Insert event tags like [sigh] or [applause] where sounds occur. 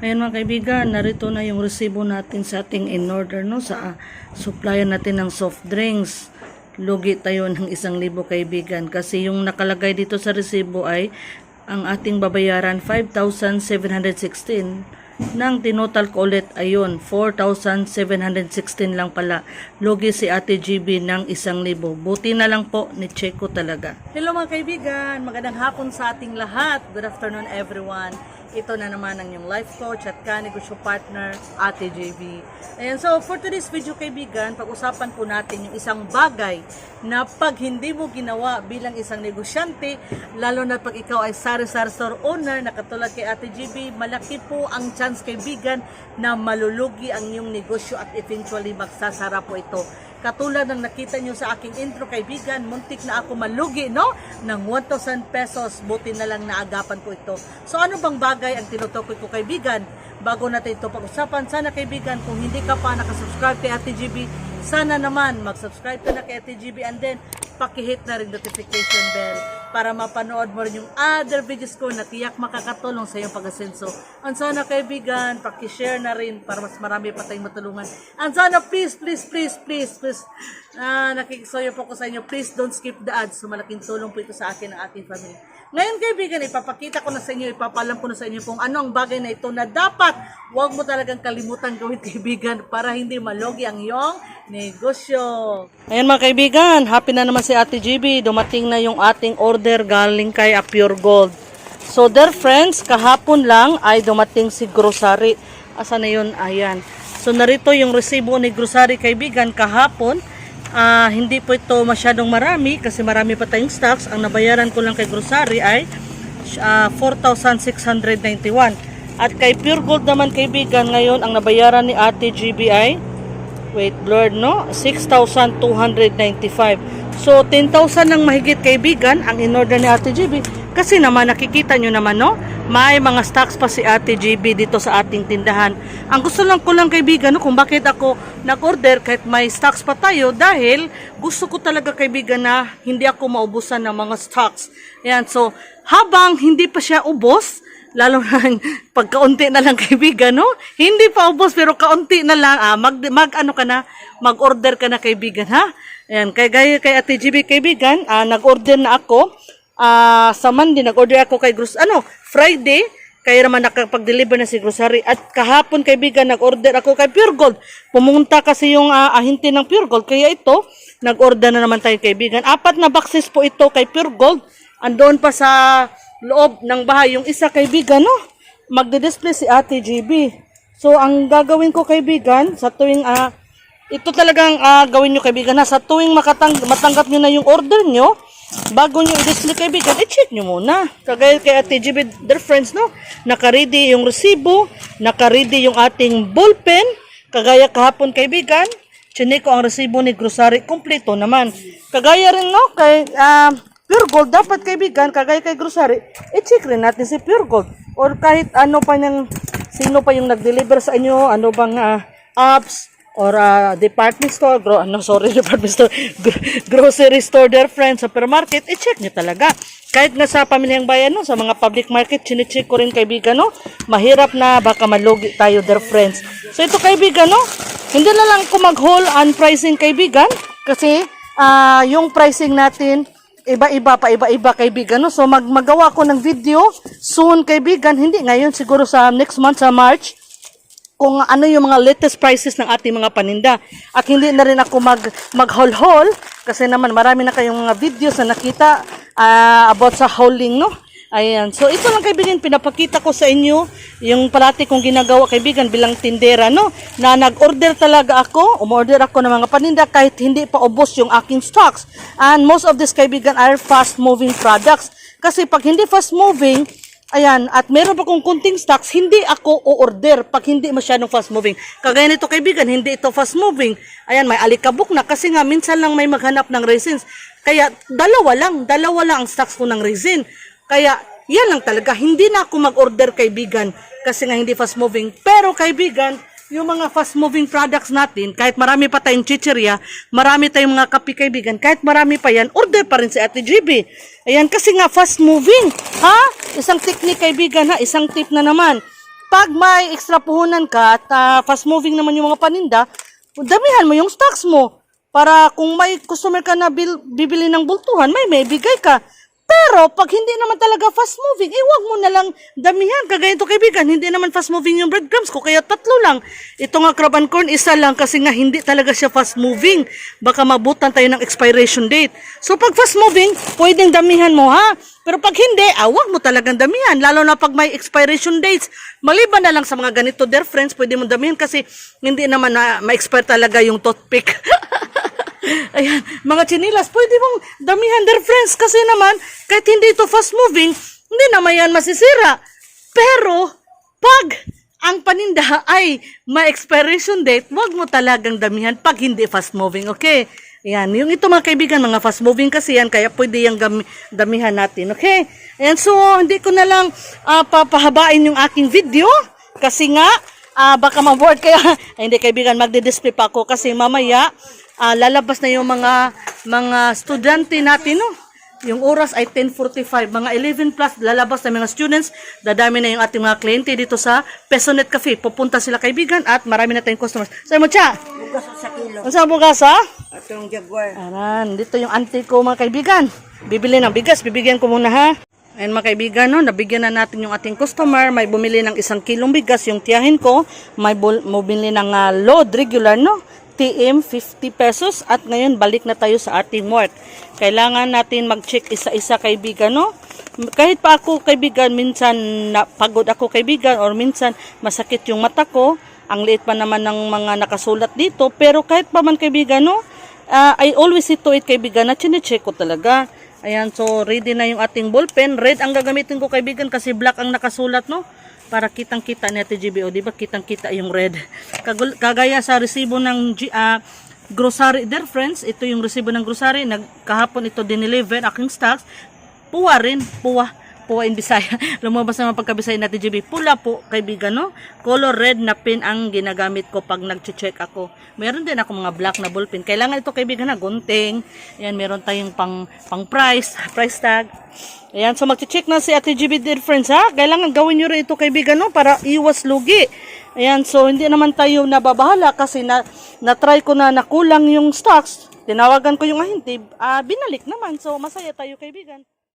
Ayan mga kaibigan, narito na yung resibo natin sa ating in-order, no? Sa uh, supplier natin ng soft drinks. Lugi tayo ng isang libo kaibigan. Kasi yung nakalagay dito sa resibo ay ang ating babayaran 5,716. Nang tinotal ko ulit, ayun, 4,716 lang pala. Lugi si Ate GB ng isang libo. Buti na lang po, ni Checo talaga. Hello mga kaibigan, magandang hapon sa ating lahat. Good afternoon everyone. Ito na naman ang yung life coach at kanegosyo partner, Ate JB. Ayan, so for today's video kaibigan, pag-usapan po natin yung isang bagay na pag hindi mo ginawa bilang isang negosyante, lalo na pag ikaw ay sari-sari store owner na katulad kay Ate JB, malaki po ang chance kaibigan na malulugi ang iyong negosyo at eventually magsasara po ito. Katulad ng nakita nyo sa aking intro kaibigan, muntik na ako malugi, no? Ng 1,000 pesos, buti na lang naagapan ko ito. So ano bang bagay ang tinutukoy ko kaibigan? Bago natin ito pag-usapan, sana kaibigan, kung hindi ka pa nakasubscribe kay Ate GB, sana naman mag-subscribe ka na kay Ate GB and then pakihit na rin notification bell para mapanood mo rin yung other videos ko na tiyak makakatulong sa iyong pag-asenso. Ang sana kaibigan, pakishare na rin para mas marami pa tayong matulungan. Ang sana please, please, please, please, please, ah, nakikisoyo po ko sa inyo, please don't skip the ads. So malaking tulong po ito sa akin ng ating family. Ngayon kaibigan, ipapakita ko na sa inyo, ipapalam ko na sa inyo kung ano ang bagay na ito na dapat huwag mo talagang kalimutan gawin [laughs] kaibigan para hindi malogi ang iyong negosyo. Ayan mga kaibigan, happy na naman si Ate GB. Dumating na yung ating order galing kay A Pure Gold. So dear friends, kahapon lang ay dumating si grocery. Asa na yun? Ayan. So narito yung resibo ni grocery kaibigan kahapon. Ah, hindi po ito masyadong marami kasi marami pa tayong stocks. Ang nabayaran ko lang kay grocery ay ah, 4,691. At kay Pure Gold naman kaibigan, ngayon ang nabayaran ni Ate GBI, wait, blurred no? 6,295. So, 10,000 ng mahigit kaibigan ang in-order ni Ate GB. Kasi naman, nakikita nyo naman, no? May mga stocks pa si Ate GB dito sa ating tindahan. Ang gusto lang ko lang kaibigan, no, kung bakit ako nag-order kahit may stocks pa tayo, dahil gusto ko talaga kaibigan na hindi ako maubusan ng mga stocks. Ayan, so, habang hindi pa siya ubos, lalo na [laughs] pagkaunti na lang kaibigan, no? Hindi pa ubos pero kaunti na lang, ah, mag, mag ano ka na, mag-order ka na kaibigan, ha? Ayan, kay gaya kay Ate GB kaibigan, ah, nag-order na ako. Ah, sa Monday nag-order ako kay Grus ano, Friday kaya naman nakapag-deliver na si grocery at kahapon kaibigan nag-order ako kay Pure Gold. Pumunta kasi yung ah, ahente ng Pure Gold kaya ito nag-order na naman tayo kaibigan. Apat na boxes po ito kay Pure Gold. Andoon pa sa loob ng bahay yung isa kaibigan no. Magde-display si Ate GB. So ang gagawin ko kaibigan sa tuwing ah, ito talagang ah, gawin nyo kaibigan na sa tuwing makatang matanggap nyo na yung order nyo, bago nyo i-display kaibigan, i-check nyo muna. Kagaya kay Ate GB, dear friends, no? Nakaready yung resibo, nakaready yung ating ballpen, kagaya kahapon kaibigan, chinik ko ang resibo ni grocery, kompleto naman. Kagaya rin, no? Kay, ah, Pure Gold, dapat kaibigan, kagaya kay grocery, i-check rin natin si Pure Gold. Or kahit ano pa ng, sino pa yung nag-deliver sa inyo, ano bang ah, apps, or ah, department store, gro ano, sorry, [laughs] department store, gro- grocery store, their friends, supermarket, i-check nyo talaga. Kahit nga sa pamilyang bayan, no, sa mga public market, chine-check ko rin kaibigan, no, mahirap na baka malugi tayo, their friends. So ito kaibigan, no, hindi na lang ko mag-haul on pricing kaibigan, kasi ah, yung pricing natin, iba-iba pa iba-iba kaibigan no so mag magawa ko ng video soon kaibigan hindi ngayon siguro sa next month sa March kung ano yung mga latest prices ng ating mga paninda at hindi na rin ako mag mag-haul-haul kasi naman marami na kayong mga videos na nakita ah, about sa hauling no Ayan. So, ito lang kaibigan, pinapakita ko sa inyo yung palati kong ginagawa kaibigan bilang tindera, no? Na nag-order talaga ako, umorder ako ng mga paninda kahit hindi pa ubos yung aking stocks. And most of this kaibigan are fast-moving products. Kasi pag hindi fast-moving, ayan, at meron pa kong kunting stocks, hindi ako o-order pag hindi masyadong fast-moving. Kagaya nito kaibigan, hindi ito fast-moving. Ayan, may alikabok na kasi nga minsan lang may maghanap ng resins. Kaya dalawa lang, dalawa lang ang stocks ko ng resin. Kaya, yan lang talaga. Hindi na ako mag-order kaibigan kasi nga hindi fast moving. Pero kaibigan, yung mga fast moving products natin, kahit marami pa tayong chicheria, marami tayong mga kape kaibigan, kahit marami pa yan, order pa rin si Ate GB. Ayan, kasi nga fast moving. Ha? Isang technique kaibigan ha, isang tip na naman. pag may extra puhunan ka at ah, fast moving naman yung mga paninda, damihan mo yung stocks mo. Para kung may customer ka na bil- bibili ng bultuhan, may may bigay ka. Pero pag hindi naman talaga fast moving, eh wag mo na lang damihan. Kagaya ito kaibigan, hindi naman fast moving yung breadcrumbs ko, kaya tatlo lang. Ito nga crab and corn, isa lang kasi nga hindi talaga siya fast moving. Baka mabutan tayo ng expiration date. So pag fast moving, pwedeng damihan mo ha. Pero pag hindi, ah, wag mo talagang damihan. Lalo na pag may expiration dates. Maliban na lang sa mga ganito, dear friends, pwede mo damihan kasi hindi naman na ma-expire talaga yung toothpick. [laughs] Ayan, mga chinilas, pwede mong damihan their friends kasi naman, kahit hindi ito fast moving, hindi naman yan masisira. Pero, pag ang paninda ay may expiration date, wag mo talagang damihan pag hindi fast moving, okay? Ayan, yung ito mga kaibigan, mga fast moving kasi yan, kaya pwede yung damihan natin, okay? Ayan, so hindi ko na lang ah, papahabain yung aking video kasi nga, ah, baka ma-board kaya, [laughs] ay, hindi kaibigan, magdi-display pa ako kasi mamaya, ah, lalabas na yung mga mga estudyante natin, no? Yung oras ay 10.45. Mga 11 plus, lalabas na mga students. Dadami na yung ating mga kliyente dito sa Pesonet Cafe. Pupunta sila kaibigan at marami na tayong customers. Saan mo, Cha? Bugas sa kilo. Ano sa bukas, ha? At yung jaguar. Aran, dito yung auntie ko mga kaibigan. Bibili ng bigas, bibigyan ko muna ha. Ayun mga kaibigan, no, nabigyan na natin yung ating customer. May bumili ng isang kilong bigas, yung tiyahin ko. May bumili ng ah, load regular, no? TM 50 pesos at ngayon balik na tayo sa ating work. Kailangan natin mag-check isa-isa kaibigan, no? Kahit pa ako kaibigan, minsan na, pagod ako kaibigan or minsan masakit yung mata ko. Ang liit pa naman ng mga nakasulat dito. Pero kahit pa man kaibigan, no? Ah, I always see to it kaibigan na chinecheck ko talaga. Ayan, so ready na yung ating ballpen. Red ang gagamitin ko kaibigan kasi black ang nakasulat, no? Para kitang-kita ni Ate GBO, di ba? Kitang-kita yung red. [laughs] Kagaya sa resibo ng ah, grocery, dear friends, ito yung resibo ng grocery. Nagkahapon ito dineliver, aking stocks. Puwa rin, puwa. Puwa in Bisaya. [laughs] Lumabas naman pagka-Bisaya natin, GB. Pula po, kaibigan, no? Color red na pin ang ginagamit ko pag nag-check ako. Meron din ako mga black na ballpen. Kailangan ito, kaibigan, na gunting. Ayan, meron tayong pang, pang price, [laughs] price tag. Ayan, so mag-check na si Ate GB, dear ha? Kailangan gawin nyo rin ito, kaibigan, no? Para iwas lugi. Ayan, so hindi naman tayo nababahala kasi na, na-try ko na nakulang yung stocks. Tinawagan ko yung ahintib, ah, binalik naman. So, masaya tayo, kaibigan.